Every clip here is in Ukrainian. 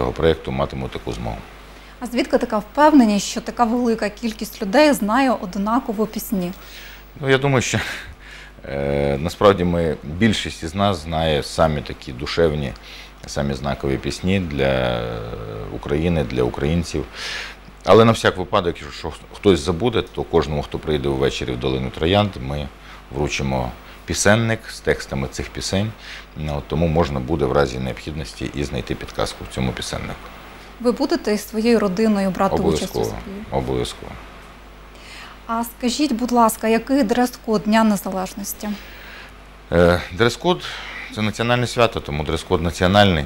цього проєкту матимуть таку змогу. А звідки така впевненість, що така велика кількість людей знає однаково пісні? Ну, я думаю, що е, насправді ми більшість із нас знає самі такі душевні, самі знакові пісні для України, для українців. Але на всяк випадок, якщо хтось забуде, то кожному, хто прийде ввечері в долину Троянд, ми вручимо пісенник з текстами цих пісень. Ну, тому можна буде в разі необхідності і знайти підказку в цьому пісеннику. Ви будете із своєю родиною брати участь у співі? Обов'язково. А скажіть, будь ласка, який дрес-код Дня Незалежності? Е, Дрес-код це національне свято, тому дрес-код національний.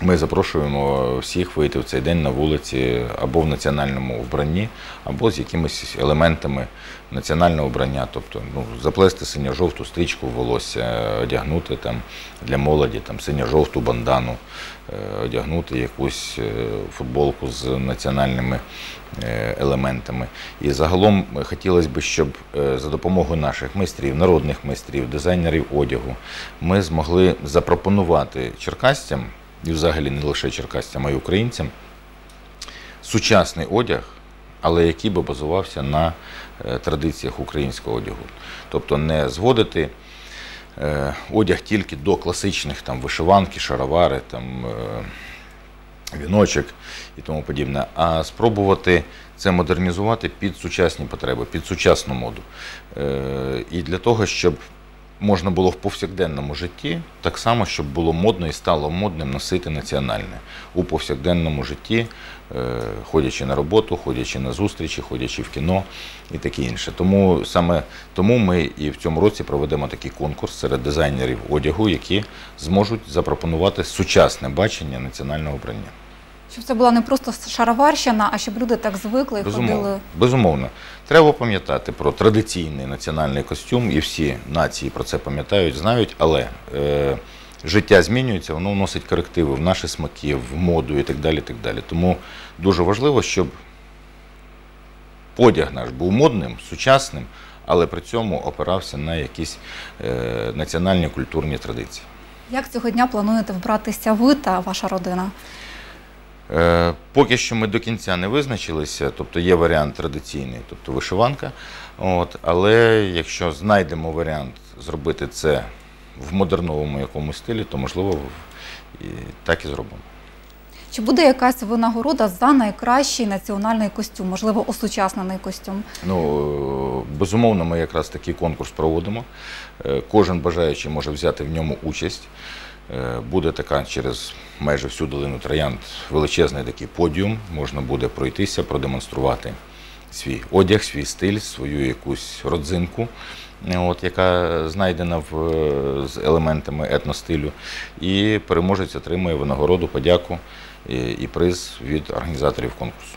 Ми запрошуємо всіх вийти в цей день на вулиці або в національному вбранні, або з якимись елементами національного вбрання, тобто ну, заплести синьо-жовту стрічку в волосся, одягнути там для молоді там синьо-жовту бандану, е, одягнути якусь е, футболку з національними е, елементами. І загалом хотілося б, щоб за допомогою наших майстрів, народних майстрів, дизайнерів одягу, ми змогли запропонувати черкасцям, і взагалі не лише черкасцям, а й українцям, сучасний одяг, але який би базувався на е, традиціях українського одягу. Тобто не зводити е, одяг тільки до класичних там, вишиванки, шаровари, там, е, віночок і тому подібне, а спробувати це модернізувати під сучасні потреби, під сучасну моду. І для того, щоб можна було в повсякденному житті, так само, щоб було модно і стало модним носити національне у повсякденному житті, е, ходячи на роботу, ходячи на зустрічі, ходячи в кіно і таке інше. Тому саме тому ми і в цьому році проведемо такий конкурс серед дизайнерів одягу, які зможуть запропонувати сучасне бачення національного вбрання. Щоб це була не просто шароварщина, а щоб люди так звикли і Безумовно. ходили. Безумовно. Треба пам'ятати про традиційний національний костюм, і всі нації про це пам'ятають, знають, але е, життя змінюється, воно вносить корективи в наші смаки, в моду і так далі. так далі. Тому дуже важливо, щоб одяг наш був модним, сучасним, але при цьому опирався на якісь е, національні культурні традиції. Як цього дня плануєте вбратися ви та ваша родина? Е, Поки що ми до кінця не визначилися, тобто є варіант традиційний, тобто вишиванка. От, але якщо знайдемо варіант зробити це в модерновому якомусь стилі, то можливо і так і зробимо. Чи буде якась винагорода за найкращий національний костюм, можливо, осучаснений костюм? Ну, е, безумовно, ми якраз такий конкурс проводимо. Е, Кожен бажаючий може взяти в ньому участь. Е, Буде така через майже всю долину Троянд величезний такий подіум. Можна буде пройтися, продемонструвати свій одяг, свій стиль, свою якусь родзинку, е, от, яка знайдена в, е, з елементами етностилю. І переможець отримує винагороду, подяку і, і приз від організаторів конкурсу.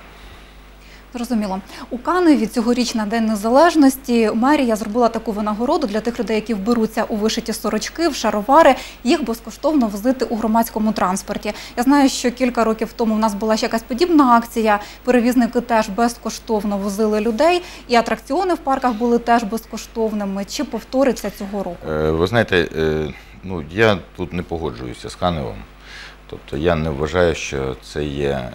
Зрозуміло. У Каневі цьогоріч на День Незалежності мерія зробила таку винагороду для тих людей, які вберуться у вишиті сорочки, в шаровари, їх безкоштовно возити у громадському транспорті. Я знаю, що кілька років тому в нас була ще якась подібна акція. Перевізники теж безкоштовно возили людей, і атракціони в парках були теж безкоштовними. Чи повториться цього року? Е, Ви знаєте, е, ну, я тут не погоджуюся з Каневом. Тобто я не вважаю, що це є е,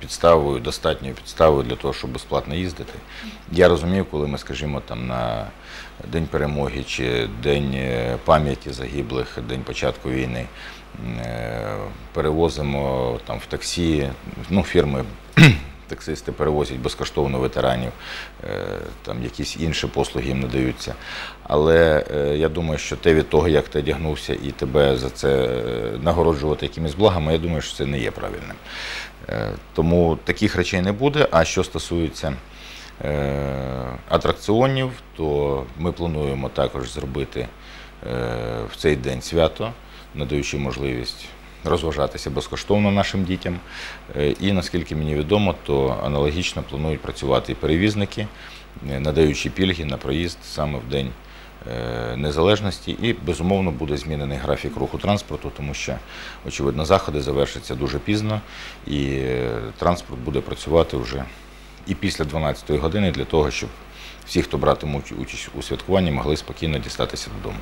підставою, достатньою підставою для того, щоб безплатно їздити. Я розумію, коли ми, скажімо, там на День перемоги чи День е, пам'яті загиблих, День початку війни е, перевозимо там в таксі, ну, фірми. Таксисти перевозять безкоштовно ветеранів, е, там якісь інші послуги їм надаються. Але е, я думаю, що те від того, як ти одягнувся, і тебе за це е, нагороджувати якимись благами, я думаю, що це не є правильним. Тому таких речей не буде. А що стосується атракціонів, то ми плануємо також зробити в цей день свято, надаючи можливість розважатися безкоштовно нашим дітям. Е, І наскільки мені відомо, то аналогічно планують працювати і перевізники, е, надаючи пільги на проїзд саме в день е, незалежності. І безумовно буде змінений графік руху транспорту, тому що, очевидно, заходи завершаться дуже пізно, і транспорт буде працювати вже і після 12-ї години для того, щоб всі, хто братимуть участь у святкуванні, могли спокійно дістатися додому.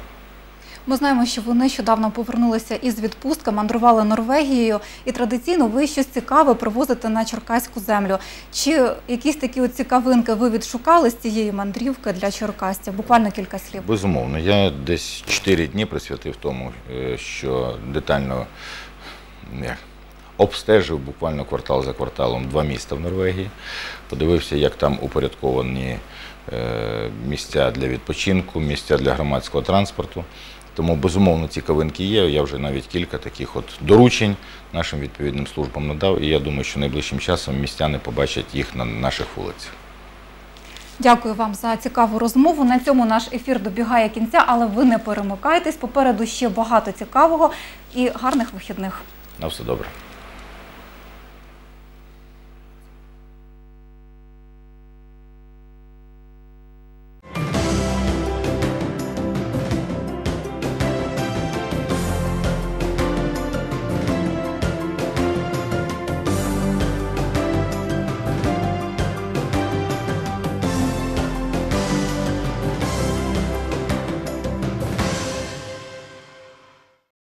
Ми знаємо, що ви нещодавно повернулися із відпустки, мандрували Норвегією, і традиційно ви щось цікаве привозите на черкаську землю. Чи якісь такі цікавинки ви відшукали з цієї мандрівки для черкастів? Буквально кілька слів. Безумовно, я десь 4 дні присвятив тому, е, що детально обстежив буквально квартал за кварталом два міста в Норвегії. Подивився, як там упорядковані е, місця для відпочинку, місця для громадського транспорту. Тому, безумовно, ці кавинки є. Я вже навіть кілька таких от доручень нашим відповідним службам надав, і я думаю, що найближчим часом містяни побачать їх на наших вулицях. Дякую вам за цікаву розмову. На цьому наш ефір добігає кінця, але ви не перемикайтесь. Попереду ще багато цікавого і гарних вихідних. На все добре.